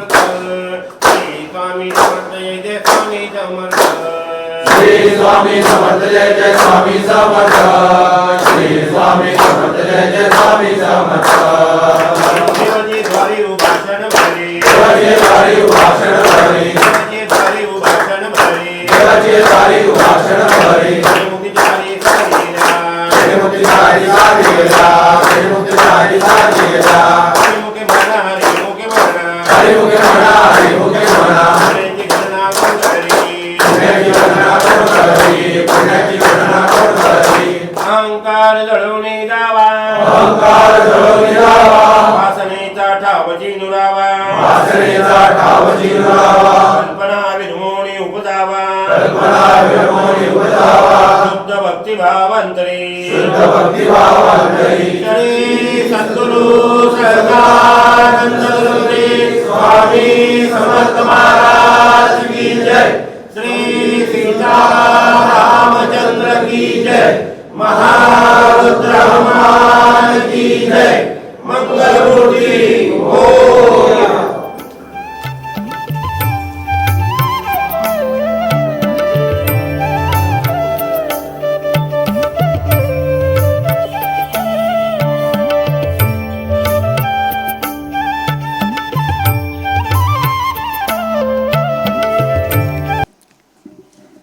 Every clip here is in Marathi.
ಸಮರ್ಥಲ್ ಶ್ರೀ ಸ್ವಾಮಿ ಸಮರ್ಥ ಜಯ ಜಯ ಸ್ವಾಮಿ ಸಮರ್ಥ ಶ್ರೀ ಸ್ವಾಮಿ ಸಮರ್ಥ ಜಯ ಜಯ ಸ್ವಾಮಿ ಸಮರ್ಥ ಶ್ರೀ ಸ್ವಾಮಿ ಸಮರ್ಥ ಜಯ ಜಯ ಸ್ವಾಮಿ ಸಮರ್ಥ वासनेचा ठावची नुरावा. वासनेचा ठाव जिरावा कल्पना विरमोणी उपजावा. कल्पना विरमोनी उपजावा. शुद्ध भक्ती भावांतरी शुद्ध भक्तिभावांतरी श्री सद्गुरु सदानंद गुरुदेव स्वामी समर्थ महाराज की जय. श्री सीतारामचंद्र की जय. महारुद्र की जय. मंगलमूर्ती हो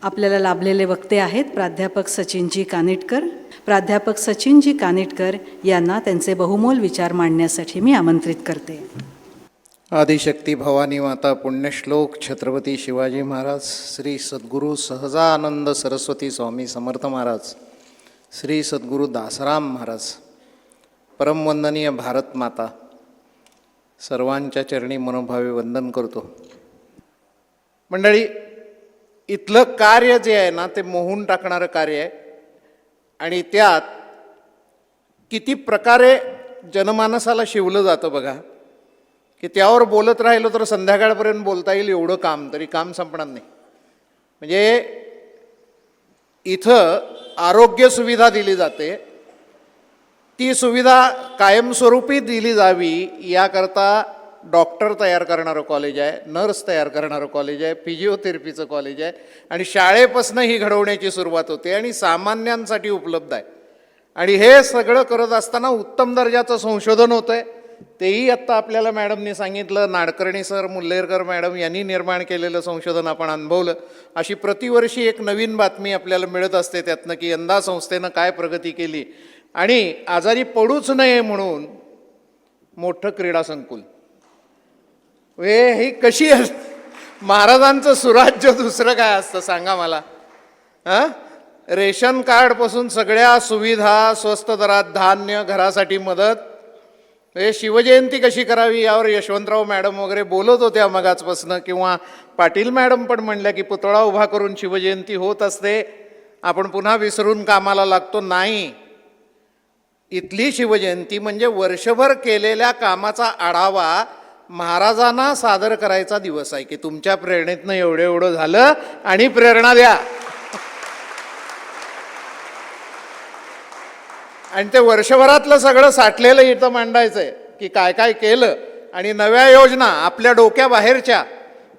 आपल्याला लाभलेले वक्ते आहेत प्राध्यापक सचिनजी कानिटकर. प्राध्यापक सचिनजी कानिटकर यांना त्यांचे बहुमोल विचार मांडण्यासाठी मी आमंत्रित करते. आदिशक्ती भवानी माता पुण्यश्लोक छत्रपती शिवाजी महाराज श्री सद्गुरू सहजानंद सरस्वती स्वामी समर्थ महाराज श्री सद्गुरू दासराम महाराज परमवंदनीय भारत माता सर्वांच्या चरणी मनोभावे वंदन करतो. मंडळी इथलं कार्य जे आहे ना ते मोहून टाकणारं कार्य आहे. आणि त्यात किती प्रकारे जनमानसाला शिवलं जातं बघा. की त्यावर बोलत राहिलो तर संध्याकाळपर्यंत बोलता येईल एवढं काम तरी काम संपणार नाही. म्हणजे इथं आरोग्य सुविधा दिली जाते. ती सुविधा कायमस्वरूपी दिली जावी याकरता डॉक्टर तयार करणारं कॉलेज आहे नर्स तयार करणारं कॉलेज आहे फिजिओथेरपीचं कॉलेज आहे आणि शाळेपासून ही घडवण्याची सुरुवात होते आणि सामान्यांसाठी उपलब्ध आहे. आणि हे सगळं करत असताना उत्तम दर्जाचं संशोधन होतं आहे तेही आत्ता आपल्याला मॅडमनी सांगितलं नाडकर्णी सर मुल्लेरकर मॅडम यांनी निर्माण केलेलं संशोधन आपण अनुभवलं. अशी प्रतिवर्षी एक नवीन बातमी आपल्याला मिळत असते त्यातनं की यंदा संस्थेनं काय प्रगती केली. आणि आजारी पडूच नये म्हणून मोठं क्रीडा संकुल. वे ही कशी अस महाराजांचं सुराज्य दुसरं काय असतं सांगा मला? हां? रेशन कार्डपासून सगळ्या सुविधा स्वस्त दरात धान्य घरासाठी मदत. हे शिवजयंती कशी करावी यावर यशवंतराव मॅडम वगैरे बोलत होत्या मगाचपासनं किंवा पाटील मॅडम पण म्हणल्या की पुतळा उभा करून शिवजयंती होत असते. आपण पुन्हा विसरून कामाला लागतो. नाही. इथली शिवजयंती म्हणजे वर्षभर केलेल्या कामाचा आढावा महाराजांना सादर करायचा दिवस आहे की तुमच्या प्रेरणेतनं एवढं एवढं झालं आणि प्रेरणा द्या. आणि ते वर्षभरातलं सगळं साठलेलं इथं मांडायचं आहे की काय काय केलं आणि नव्या योजना आपल्या डोक्याबाहेरच्या.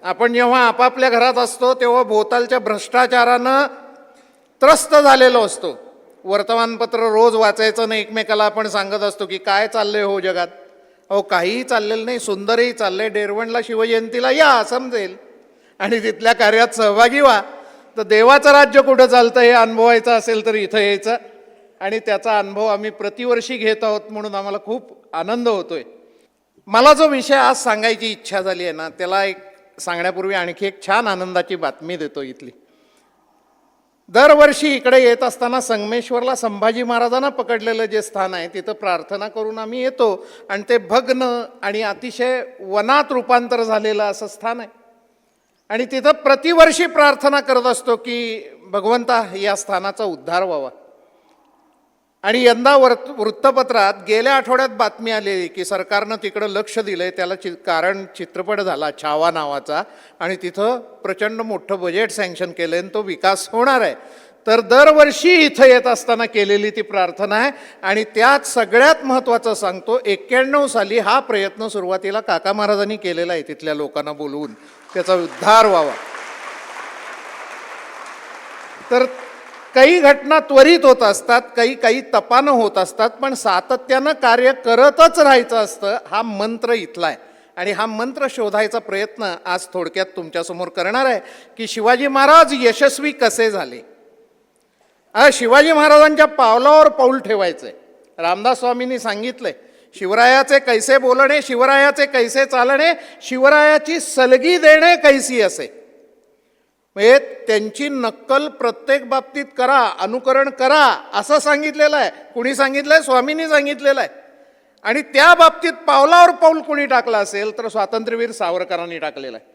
आपण जेव्हा आपापल्या घरात असतो तेव्हा भोवतालच्या भ्रष्टाचारानं त्रस्त झालेलो असतो. वर्तमानपत्र रोज वाचायचं नाही एकमेकाला आपण सांगत असतो की काय चाललंय हो जगात? अहो काहीही चाललेलं नाही सुंदरही चाललंय. डेरवणला शिवजयंतीला या समजेल. आणि तिथल्या कार्यात सहभागी व्हा. तर देवाचं राज्य कुठं चालतं हे अनुभवायचं असेल तर इथं यायचं. आणि त्याचा अनुभव आम्ही प्रतिवर्षी घेत आहोत म्हणून आम्हाला खूप आनंद होतोय. मला जो विषय आज सांगायची इच्छा झाली आहे ना त्याला एक सांगण्यापूर्वी आणखी एक छान आनंदाची बातमी देतो इथली. दरवर्षी इकडे येत असताना संगमेश्वरला संभाजी महाराजांना पकडलेलं जे स्थान आहे तिथं प्रार्थना करून आम्ही येतो. आणि ते भग्न आणि अतिशय वनात रूपांतर झालेलं असं स्थान आहे. आणि तिथं प्रतिवर्षी प्रार्थना करत असतो की भगवंता या स्थानाचा उद्धार व्हावा. आणि यंदा वर्त वृत्तपत्रात गेल्या आठवड्यात बातमी आलेली की सरकारनं तिकडं लक्ष दिलंय त्याला चि कारण चित्रपट झाला छावा नावाचा आणि तिथं प्रचंड मोठं बजेट सँक्शन केलं आणि तो विकास होणार आहे. तर दरवर्षी इथं येत असताना केलेली ती प्रार्थना आहे आणि त्यात सगळ्यात महत्त्वाचं सांगतो एक्क्याण्णव साली हा प्रयत्न सुरुवातीला काका महाराजांनी केलेला आहे तिथल्या लोकांना बोलवून. त्याचा उद्धार व्हावा. तर काही घटना त्वरित होत असतात काही काही तपानं होत असतात पण सातत्यानं कार्य करतच राहायचं असतं हा मंत्र इथला आहे. आणि हा मंत्र शोधायचा प्रयत्न आज थोडक्यात तुमच्यासमोर करणार आहे की शिवाजी महाराज यशस्वी कसे झाले? हा शिवाजी महाराजांच्या पावलावर पाऊल ठेवायचं आहे रामदास स्वामींनी सांगितलंय शिवरायाचे कैसे बोलणे शिवरायाचे कैसे चालणे शिवरायाची सलगी देणे कैसी असे? म्हणजे त्यांची नक्कल प्रत्येक बाबतीत करा अनुकरण करा असं सांगितलेलं आहे. कुणी सांगितलं आहे स्वामींनी सांगितलेलं आहे. आणि त्या बाबतीत पावलावर पाऊल कुणी टाकलं असेल तर स्वातंत्र्यवीर सावरकरांनी टाकलेलं आहे.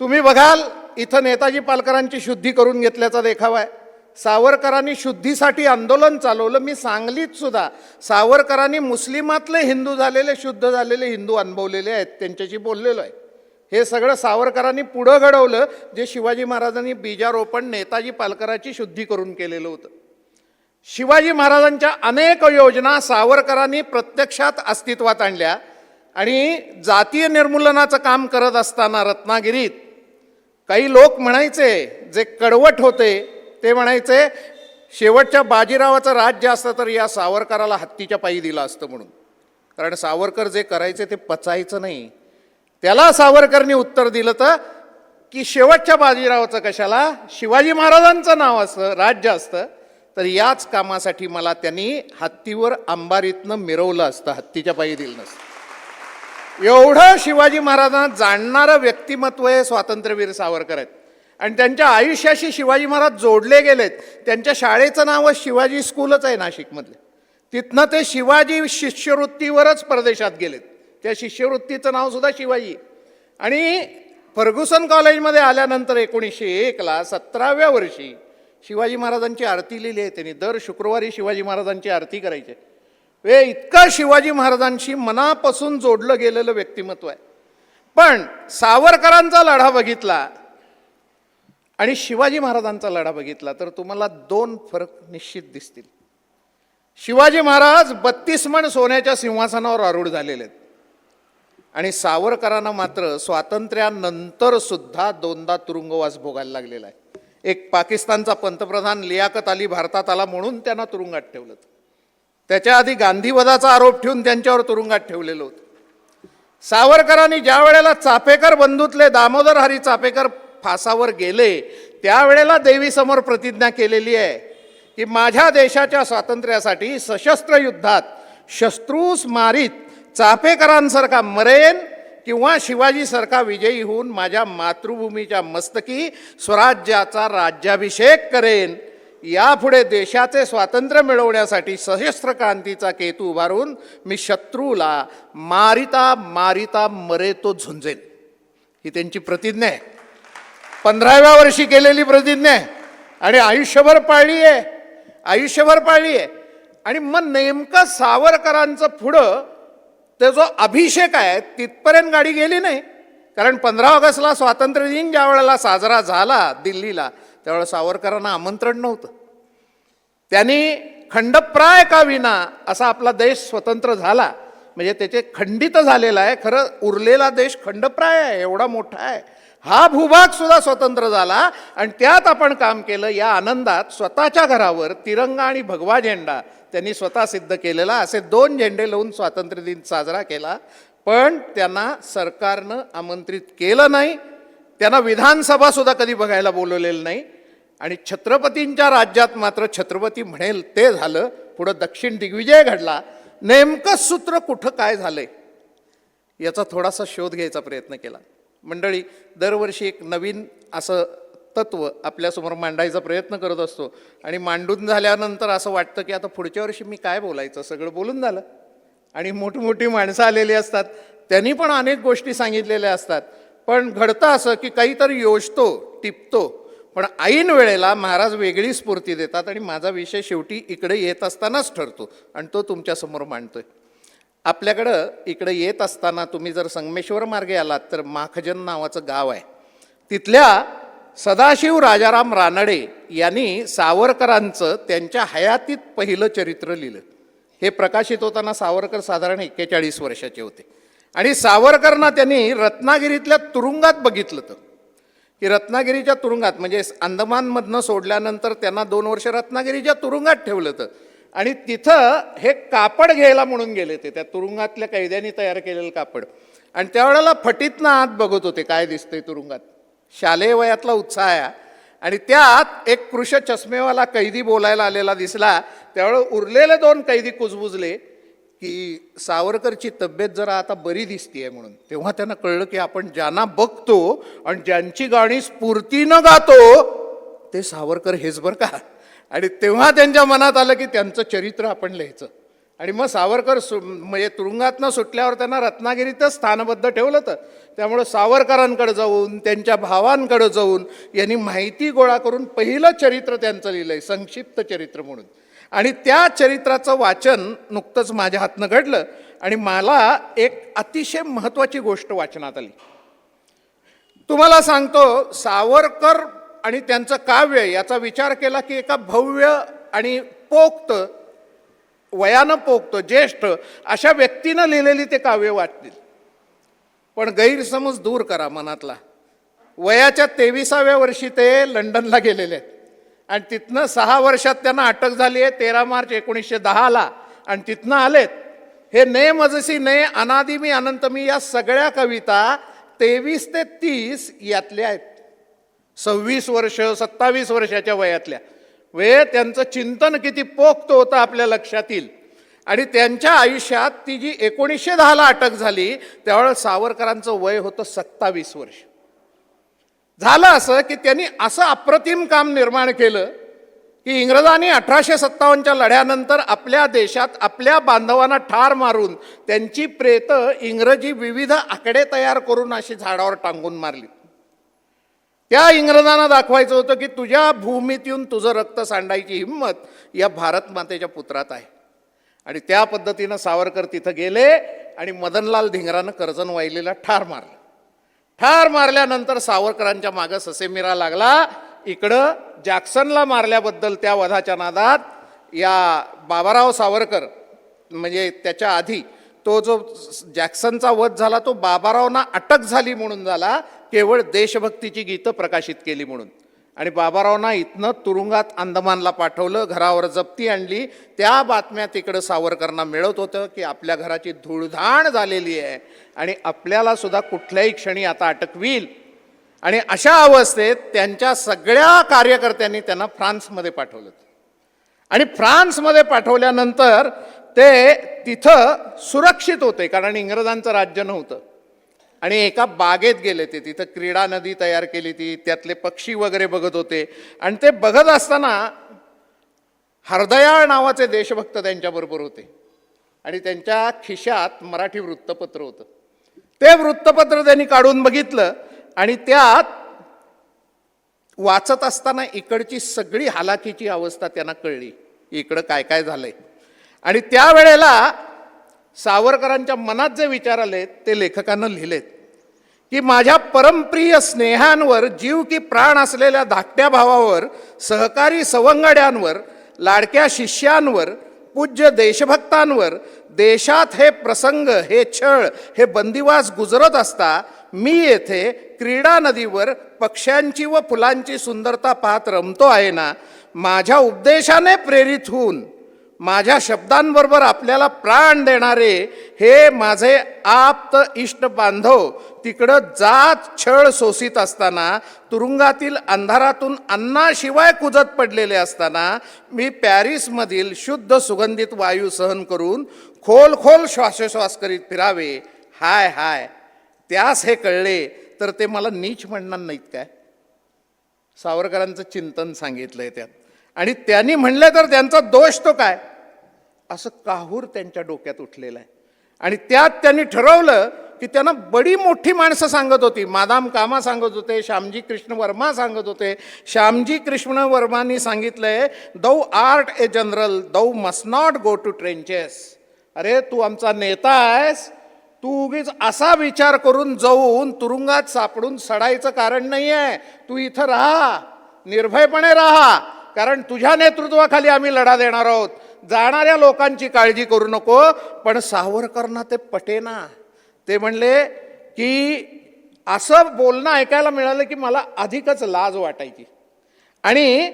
तुम्ही बघाल इथं नेताजी पालकरांची शुद्धी करून घेतल्याचा देखावा आहे. सावरकरांनी शुद्धीसाठी आंदोलन चालवलं. मी सांगलीत सुद्धा सावरकरांनी मुस्लिमातले हिंदू झालेले शुद्ध झालेले हिंदू अनुभवलेले आहेत त्यांच्याशी बोललेलो आहे. हे सगळं सावरकरांनी पुढं घडवलं जे शिवाजी महाराजांनी बीजारोपण नेताजी पालकराची शुद्धी करून केलेलं होतं. शिवाजी महाराजांच्या अनेक योजना सावरकरांनी प्रत्यक्षात अस्तित्वात आणल्या आणि जातीय निर्मूलनाचं काम करत असताना रत्नागिरीत काही लोक म्हणायचे जे कडवट होते ते म्हणायचे शेवटच्या बाजीरावाचं राज्य असतं तर या सावरकराला हत्तीच्या पायी दिलं असतं म्हणून. कारण सावरकर जे करायचे ते पचायचं नाही. त्याला सावरकरनी उत्तर दिलं तर की शेवटच्या बाजीरावाचं कशाला? शिवाजी महाराजांचं नाव असतं राज्य असतं. तर याच कामासाठी मला त्यांनी हत्तीवर अंबारीतनं मिरवलं असतं हत्तीच्या पायी दिलं नसतं. एवढं शिवाजी महाराजांना जाणणारं व्यक्तिमत्व हे स्वातंत्र्यवीर सावरकर आहेत. आणि त्यांच्या आयुष्याशी शिवाजी महाराज जोडले गेलेत. त्यांच्या शाळेचं नाव शिवाजी स्कूलच आहे नाशिकमधले. तिथनं ते शिवाजी शिष्यवृत्तीवरच परदेशात गेलेत. त्या शिष्यवृत्तीचं नावसुद्धा शिवाजी आणि फर्ग्युसन कॉलेजमध्ये आल्यानंतर एकोणीसशे एकला सतराव्या वर्षी शिवाजी महाराजांची आरती लिहिली आहे त्यांनी. दर शुक्रवारी शिवाजी महाराजांची आरती करायचे. वे इतकं शिवाजी महाराजांशी मनापासून जोडलं गेलेलं व्यक्तिमत्व आहे. पण सावरकरांचा लढा बघितला आणि शिवाजी महाराजांचा लढा बघितला तर तुम्हाला दोन फरक निश्चित दिसतील. शिवाजी महाराज बत्तीस मण सोन्याच्या सिंहासनावर आरूढ झालेले आहेत. आणि सावरकरांना मात्र स्वातंत्र्यानंतर सुद्धा दोनदा तुरुंगवास भोगायला लागलेला आहे. एक पाकिस्तानचा पंतप्रधान लियाकत अली भारतात आला म्हणून त्यांना तुरुंगात ठेवलं त्याच्या आधी गांधीवधाचा आरोप ठेवून त्यांच्यावर तुरुंगात ठेवलेलं होतं. सावरकरांनी ज्या वेळेला चापेकर बंधूतले दामोदर हरी चापेकर फासावर गेले त्यावेळेला देवीसमोर प्रतिज्ञा केलेली आहे की माझ्या देशाच्या स्वातंत्र्यासाठी सशस्त्र युद्धात शत्रूस मारीत चापेकरांसारखा मरेन किंवा शिवाजीसारखा विजयी होऊन माझ्या मातृभूमीच्या मस्तकी स्वराज्याचा राज्याभिषेक करेन. यापुढे देशाचे स्वातंत्र्य मिळवण्यासाठी सशस्त्र क्रांतीचा केतू उभारून मी शत्रूला मारिता मारिता मरे तो झुंजेन. ही त्यांची प्रतिज्ञा आहे. पंधराव्या वर्षी केलेली प्रतिज्ञा आहे. आणि आयुष्यभर पाळली आहे. आयुष्यभर पाळली आहे. आणि मग नेमकं सावरकरांचं पुढं तर जो अभिषेक आहे तिथपर्यंत गाडी गेली नाही. कारण पंधरा ऑगस्टला स्वातंत्र्य दिन ज्या वेळेला साजरा झाला दिल्लीला त्यावेळेला सावरकरांना आमंत्रण नव्हतं. त्यांनी खंडप्राय का विना असा आपला देश स्वतंत्र झाला. म्हणजे त्याचे खंडित झालेला आहे. खरं उरलेला देश खंडप्राय आहे एवढा मोठा आहे. हा भूभाग सुद्धा स्वतंत्र झाला आणि त्यात आपण काम केलं या आनंदात स्वतःच्या घरावर तिरंगा आणि भगवा झेंडा त्यांनी स्वतः सिद्ध केलेला. असे दोन झेंडे लावून स्वातंत्र्य दिन साजरा केला. पण त्यांना सरकारनं आमंत्रित केलं नाही. त्यांना विधानसभा सुद्धा कधी बघायला बोलवलेलं नाही. आणि छत्रपतींच्या राज्यात मात्र छत्रपती म्हणेल ते झालं. पुढं दक्षिण दिग्विजय घडला. नेमकं सूत्र कुठं काय झालंय? याचा थोडासा शोध घ्यायचा प्रयत्न केला. मंडळी दरवर्षी एक नवीन असं तत्व आपल्यासमोर मांडायचा प्रयत्न करत असतो. आणि मांडून झाल्यानंतर असं वाटतं की आता पुढच्या वर्षी मी काय बोलायचं? सगळं बोलून झालं. आणि मोठमोठी माणसं आलेली असतात. त्यांनी पण अनेक गोष्टी सांगितलेल्या असतात. पण घडतं असं की काहीतरी योजतो टिपतो. पण ऐन वेळेला महाराज वेगळी स्फूर्ती देतात आणि माझा विषय शेवटी इकडे येत असतानाच ठरतो. आणि तो तुमच्यासमोर मांडतोय. आपल्याकडं इकडे येत असताना तुम्ही जर संगमेश्वर मार्गे आलात तर माखजन नावाचं गाव आहे. तिथल्या सदाशिव राजाराम रानडे यांनी सावरकरांचं त्यांच्या हयातीत पहिलं चरित्र लिहिलं. हे प्रकाशित होताना सावरकर साधारण एक्केचाळीस वर्षाचे होते. आणि सावरकरना त्यांनी रत्नागिरीतल्या तुरुंगात बघितलं तर की रत्नागिरीच्या तुरुंगात म्हणजे अंदमानमधनं सोडल्यानंतर त्यांना दोन वर्ष रत्नागिरीच्या तुरुंगात ठेवलं तर आणि तिथं हे कापड घ्यायला म्हणून गेले ते त्या तुरुंगातल्या कैद्यांनी तयार केलेलं कापड. आणि त्यावेळेला फटीतनं आत बघत होते काय दिसतंय तुरुंगात. शालेय वयातला उत्साह आहे. आणि त्यात एक कृष चष्मेवाला कैदी बोलायला आलेला दिसला. त्यावेळेस उरलेले दोन कैदी कुजबुजले की सावरकरची तब्येत जरा आता बरी दिसतीये म्हणून. तेव्हा त्यांना कळलं की आपण ज्यांना बघतो आणि ज्यांची गाणी स्फूर्तीनं गातो ते सावरकर हेच बरं का? आणि तेव्हा त्यांच्या मनात आलं की त्यांचं चरित्र आपण लिहायचं. आणि मग सावरकर सु म्हणजे तुरुंगातनं सुटल्यावर त्यांना रत्नागिरीतच स्थानबद्ध ठेवलं तर त्यामुळं सावरकरांकडे जाऊन त्यांच्या भावांकडे जाऊन यांनी माहिती गोळा करून पहिलं चरित्र त्यांचं लिहिलं आहे संक्षिप्त चरित्र म्हणून. आणि त्या चरित्राचं वाचन नुकतंच माझ्या हातनं घडलं आणि मला एक अतिशय महत्त्वाची गोष्ट वाचनात आली. तुम्हाला सांगतो सावरकर आणि त्यांचं काव्य याचा विचार केला की एका भव्य आणि पोक्त वयानं पोक्त ज्येष्ठ अशा व्यक्तीनं लिहिलेली ते काव्य वाटतील पण गैरसमज दूर करा मनातला. वयाच्या तेविसाव्या वर्षी ते लंडनला गेलेले आहेत. आणि तिथनं सहा वर्षात त्यांना अटक झाली आहे तेरा मार्च एकोणीसशे दहाला. आणि तिथनं आलेत. हे ने मजसी ने अनादिमी अनंतमी या सगळ्या कविता तेवीस ते तीस यातल्या आहेत. सव्वीस वर्ष सत्तावीस वर्षाच्या वयातल्या. वे त्यांचं चिंतन किती पोक्त होतं आपल्या लक्षात येईल आणि त्यांच्या आयुष्यात ती जी एकोणीसशे दहाला अटक झाली त्यावेळेस सावरकरांचं वय होतं सत्तावीस वर्ष. झालं असं की त्यांनी असं अप्रतिम काम निर्माण केलं की इंग्रजांनी अठराशे सत्तावन्नच्या लढ्यानंतर आपल्या देशात आपल्या बांधवांना ठार मारून त्यांची प्रेत इंग्रजी विविध आकडे तयार करून अशी झाडावर टांगून मारली. त्या इंग्रजांना दाखवायचं होतं की तुझ्या भूमीत येऊन तुझं रक्त सांडायची हिंमत या भारत मातेच्या पुत्रात आहे. आणि त्या पद्धतीनं सावरकर तिथं गेले आणि मदनलाल धिंगरानं कर्जन वाहिलेला ठार मारलं. ठार मारल्यानंतर सावरकरांच्या मागं ससेमिरा लागला. इकडं जॅक्सनला मारल्याबद्दल त्या वधाच्या नादात या बाबाराव सावरकर म्हणजे त्याच्या आधी तो जो जॅक्सनचा वध झाला तो बाबारावना अटक झाली म्हणून झाला केवळ देशभक्तीची गीतं प्रकाशित केली म्हणून. आणि बाबारावना इथनं तुरुंगात अंदमानला पाठवलं घरावर जप्ती आणली. त्या बातम्या तिकडं सावरकरांना मिळत होतं की आपल्या घराची धूळधाण झालेली आहे आणि आपल्याला सुद्धा कुठल्याही क्षणी आता अटक होईल आणि अशा अवस्थेत त्यांच्या सगळ्या कार्यकर्त्यांनी त्यांना फ्रान्समध्ये पाठवलं. आणि फ्रान्समध्ये पाठवल्यानंतर ते तिथं सुरक्षित होते कारण इंग्रजांचं राज्य नव्हतं. आणि एका बागेत गेले ते तिथं क्रीडा नदी तयार केली ती त्यातले पक्षी वगैरे बघत होते. आणि ते बघत असताना हरदयाळ नावाचे देशभक्त त्यांच्याबरोबर होते. आणि त्यांच्या खिशात मराठी वृत्तपत्र होतं. ते वृत्तपत्र त्यांनी काढून बघितलं आणि त्यात वाचत असताना इकडची सगळी हालाकीची अवस्था त्यांना कळली. इकडं काय काय झालंय? आणि त्यावेळेला सावरकरांच्या मनात जे विचार आले ते लेखकानं लिहिलेत. की माझ्या परमप्रिय स्नेहांवर जीव की प्राण असलेल्या धाकट्या भावावर सहकारी सवंगड्यांवर लाडक्या शिष्यांवर पूज्य देशभक्तांवर देशात हे प्रसंग हे छळ हे बंदिवास गुजरत असता मी येथे क्रीडा नदीवर पक्ष्यांची व फुलांची सुंदरता पाहत रमतो आहे ना माझ्या उपदेशाने प्रेरित होऊन माझ्या शब्दांबरोबर आपल्याला प्राण देणारे हे माझे आप्त इष्ट बांधव तिकडं जात छळ सोसित असताना तुरुंगातील अंधारातून अन्नाशिवाय कुजत पडलेले असताना मी पॅरिसमधील शुद्ध सुगंधित वायू सहन करून खोल खोल श्वासोश्वास करीत फिरावे. हाय हाय. त्यास हे कळले तर ते मला नीच म्हणणार नाहीत काय? सावरकरांचं चिंतन सांगितलंय त्यात. आणि त्यांनी म्हणलं तर त्यांचा दोष तो काय? असं काहूर त्यांच्या डोक्यात उठलेलं आहे. आणि त्यात त्यांनी ठरवलं की त्यांना बडी मोठी माणसं सांगत होती. मादाम कामा सांगत होते श्यामजी कृष्ण वर्मा सांगत होते. श्यामजी कृष्ण वर्मांनी सांगितलंय thou art a general thou must not go to trenches. अरे तू आमचा नेता आहेस. तू उगीच असा विचार करून जाऊन तुरुंगात सापडून सडायचं कारण नाही आहे तू इथं राहा. निर्भयपणे राहा. कारण तुझ्या नेतृत्वाखाली आम्ही लढा देणार आहोत. जाणाऱ्या लोकांची काळजी करू नको पण सावरकरांना ते पटेना. ते म्हणले की असं बोलणं ऐकायला मिळालं की मला अधिकच लाज वाटायची. आणि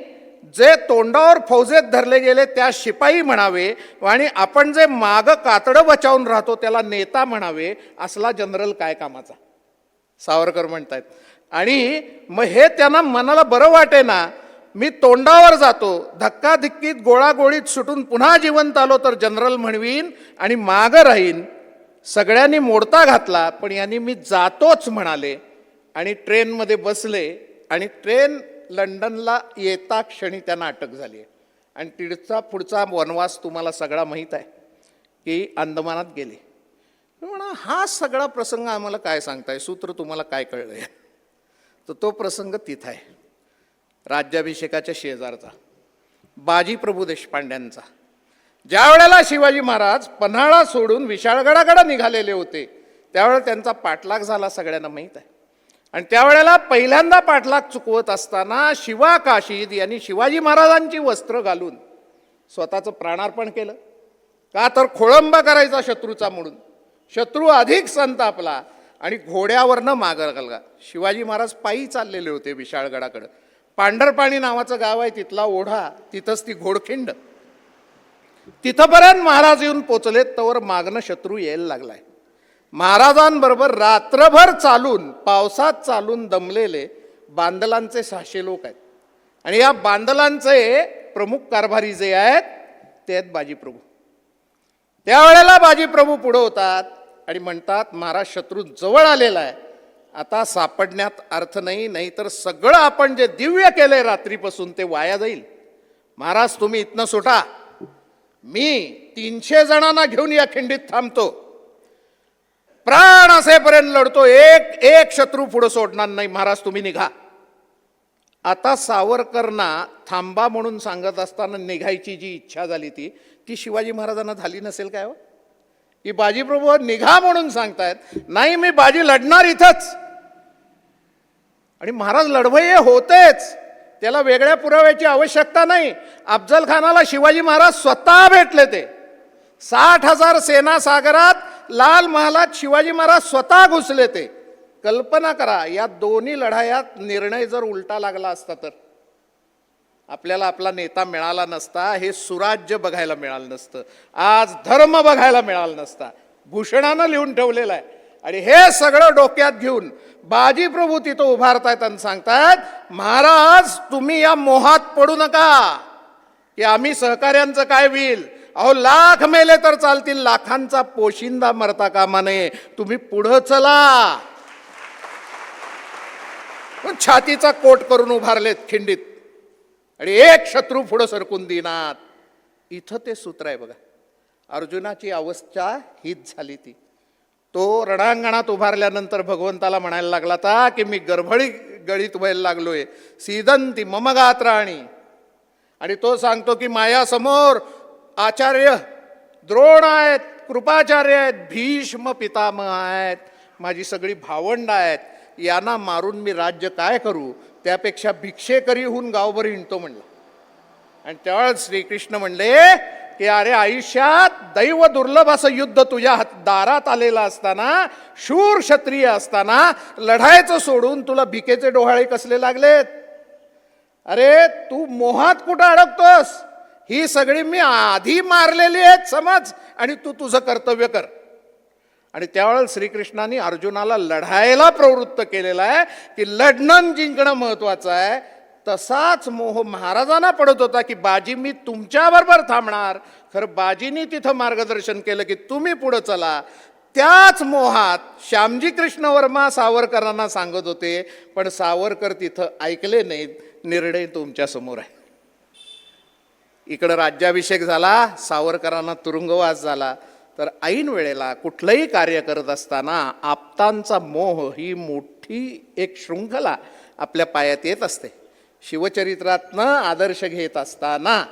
जे तोंडावर फौजेत धरले गेले त्या शिपाई म्हणावे आणि आपण जे माग कातडं बचावून राहतो त्याला नेता म्हणावे असला जनरल काय कामाचा. सावरकर म्हणतायत. आणि मग हे त्यांना मनाला बरं वाटे ना मी तोंडावर जातो धक्काधिक्कीत गोळागोळीत सुटून पुन्हा जिवंत आलो तर जनरल म्हणवीन आणि मागं राहीन. सगळ्यांनी मोडता घातला पण यांनी मी जातोच म्हणाले. आणि ट्रेनमध्ये बसले आणि ट्रेन लंडनला येता क्षणी त्यांना अटक झाली. आहे आणि तिथचा पुढचा वनवास तुम्हाला सगळा माहीत आहे की अंदमानात गेले. म्हणा हा सगळा प्रसंग आम्हाला काय सांगताय? सूत्र तुम्हाला काय कळलं आहे तर तो प्रसंग तिथं आहे. राज्याभिषेकाच्या शेजारचा बाजी प्रभू देशपांड्यांचा. ज्या वेळेला शिवाजी महाराज पन्हाळा सोडून विशाळगडाकडे निघालेले होते त्यावेळेला त्यांचा पाठलाग झाला सगळ्यांना माहीत आहे. आणि त्यावेळेला पहिल्यांदा पाठलाग चुकवत असताना शिवा काशीद यांनी शिवाजी महाराजांची वस्त्र घालून स्वतःचं प्राणार्पण केलं. का तर खोळंबा करायचा शत्रूचा म्हणून. शत्रू अधिक संतापला आणि घोड्यावरनं मागं घालगा. शिवाजी महाराज पायी चाललेले होते विशाळगडाकडं पांढरपाणी नावाचं गाव आहे तिथला ओढा तिथंच ती घोडखिंड. तिथंपर्यंत महाराज येऊन पोचलेत तवर मागणं शत्रू यायला लागलाय. महाराजांबरोबर रात्रभर चालून पावसात चालून दमलेले बांदलांचे सहाशे लोक आहेत. आणि या बांदलांचे प्रमुख कारभारी जे आहेत ते आहेत बाजीप्रभू. त्यावेळेला बाजीप्रभू पुढं होतात आणि म्हणतात महाराज शत्रू जवळ आलेला आहे. आता सापडण्यात अर्थ नाही नाहीतर सगळं आपण जे दिव्य केलंय रात्रीपासून ते वाया जाईल. महाराज तुम्ही इथनं सुटा मी तीनशे जणांना घेऊन या खिंडीत थांबतो. प्राण असेपर्यंत लढतो. एक एक शत्रू पुढं सोडणार नाही. महाराज तुम्ही निघा. आता सावरकरना थांबा म्हणून सांगत असताना निघायची जी इच्छा झाली ती ती शिवाजी महाराजांना झाली नसेल काय हो? की बाजीप्रभू निघा म्हणून सांगतायत नाही मी बाजी लढणार इथंच. आणि महाराज लढवय्ये होतेच. त्याला वेगळ्या पुराव्याची आवश्यकता नाही. अफजल खानाला शिवाजी महाराज स्वतः भेटले ते. साठ हजार सेना सागरात लाल महालात शिवाजी महाराज स्वतः घुसले ते. कल्पना करा या दोन्ही लढायात निर्णय जर उलटा लागला असता तर. आपल्याला आपला नेता मिळाला नसता हे सुराज्य बघायला मिळालं नसतं. आज धर्म बघायला मिळाला नसता. भूषणानं लिहून ठेवलेलं आहे. आणि हे सगळं डोक्यात घेऊन बाजी प्रभू तिथं उभारतायत आणि सांगतायत महाराज तुम्ही या मोहात पडू नका. की आम्ही सहकार्यांचं काय होईल? अहो लाख मेले तर चालतील लाखांचा पोशिंदा मरता कामा नये तुम्ही पुढं चला. पण छातीचा कोट करून उभारलेत खिंडीत. आणि एक शत्रू पुढं सरकून देणार. इथं ते सूत्र आहे बघा. अर्जुनाची अवस्था हीच झाली ती. तो रणांगणात उभारल्यानंतर भगवंताला म्हणायला लागला था की मी गर्भळी गळीत व्हायला लागलोय. सीदंती मम गात्राणी आणि तो सांगतो की मायासमोर आचार्य द्रोण आहेत कृपाचार्य आहेत भीष्म पितामह आहेत माझी सगळी भावंड आहेत. यांना मारून मी राज्य काय करू? त्यापेक्षा भिक्षेकरी होऊन गावभर हिंडतो. म्हणलं. आणि त्यावेळेस श्रीकृष्ण म्हणले की अरे आयुष्यात दैव दुर्लभ असं युद्ध तुझ्या हात दारात आलेलं असताना शूर क्षत्रिय असताना लढायचं सोडून तुला भिकेचे डोहाळे कसले लागलेत? अरे तू मोहात कुठं अडकतोस? ही सगळी मी आधी मारलेली आहेत समज आणि तू तुझं कर्तव्य कर. आणि त्यावेळेला श्रीकृष्णाने अर्जुनाला लढायला प्रवृत्त केलेला आहे की लढणं जिंकणं महत्वाचं आहे. तसाच मोह महाराजांना पडत होता की बाजी मी तुमच्याबरोबर थांबणार. खरं बाजीनी तिथं मार्गदर्शन केलं की तुम्ही पुढं चला. त्याच मोहात श्यामजी कृष्ण वर्मा सावरकरांना सांगत होते पण सावरकर तिथं ऐकले नाहीत निर्णय तुमच्यासमोर आहे. इकडं राज्याभिषेक झाला सावरकरांना तुरुंगवास झाला. तर ऐन वेळेला कुठलंही कार्य करत असताना आप्तांचा मोह ही मोठी एक शृंखला आपल्या पायात येत असते. शिवचरित्रातनं आदर्श घेत असताना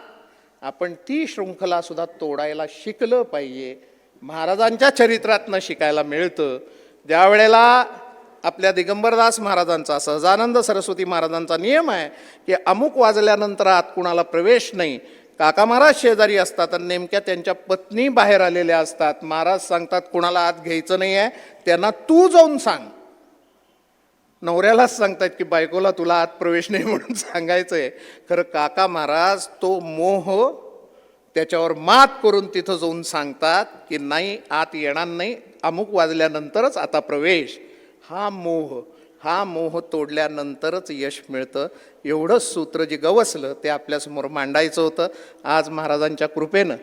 आपण ती शृंखलासुद्धा तोडायला शिकलं पाहिजे. महाराजांच्या चरित्रातनं शिकायला मिळतं. ज्यावेळेला आपल्या दिगंबरदास महाराजांचा सहजानंद सरस्वती महाराजांचा नियम आहे की अमुक वाजल्यानंतर आत कुणाला प्रवेश नाही. काका महाराज शेजारी असतात आणि नेमक्या त्यांच्या पत्नी बाहेर आलेल्या असतात. महाराज सांगतात कुणाला आत घ्यायचं नाही आहे त्यांना तू जाऊन सांग. नवऱ्यालाच सांगतात की बायकोला तुला आत प्रवेश नाही म्हणून सांगायचंय. खरं काका महाराज तो मोह त्याच्यावर मात करून तिथं जाऊन सांगतात की नाही आत येणार नाही. अमुक वाजल्यानंतरच आता प्रवेश. हा मोह हा मोह तोडल्यानंतरच यश मिळतं. एवढंच सूत्र जे गवसलं ते आपल्यासमोर मांडायचं होतं. आज महाराजांच्या कृपेनं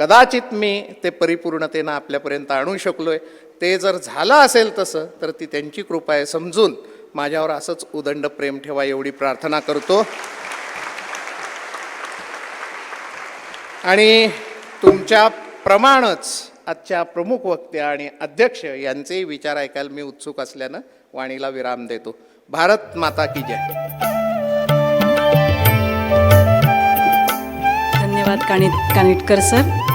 कदाचित मी ते परिपूर्णतेनं आपल्यापर्यंत आणू शकलो आहे ते जर झालं असेल तसं तर ती त्यांची कृपा आहे समजून माझ्यावर असंच उदंड प्रेम ठेवा एवढी प्रार्थना करतो. आणि तुमच्या प्रमाणच आजच्या प्रमुख वक्त्या आणि अध्यक्ष यांचेही विचार ऐकायला मी उत्सुक असल्यानं वाणीला विराम देतो. भारत माता की जय. धन्यवाद कानिट कानिटकर सर.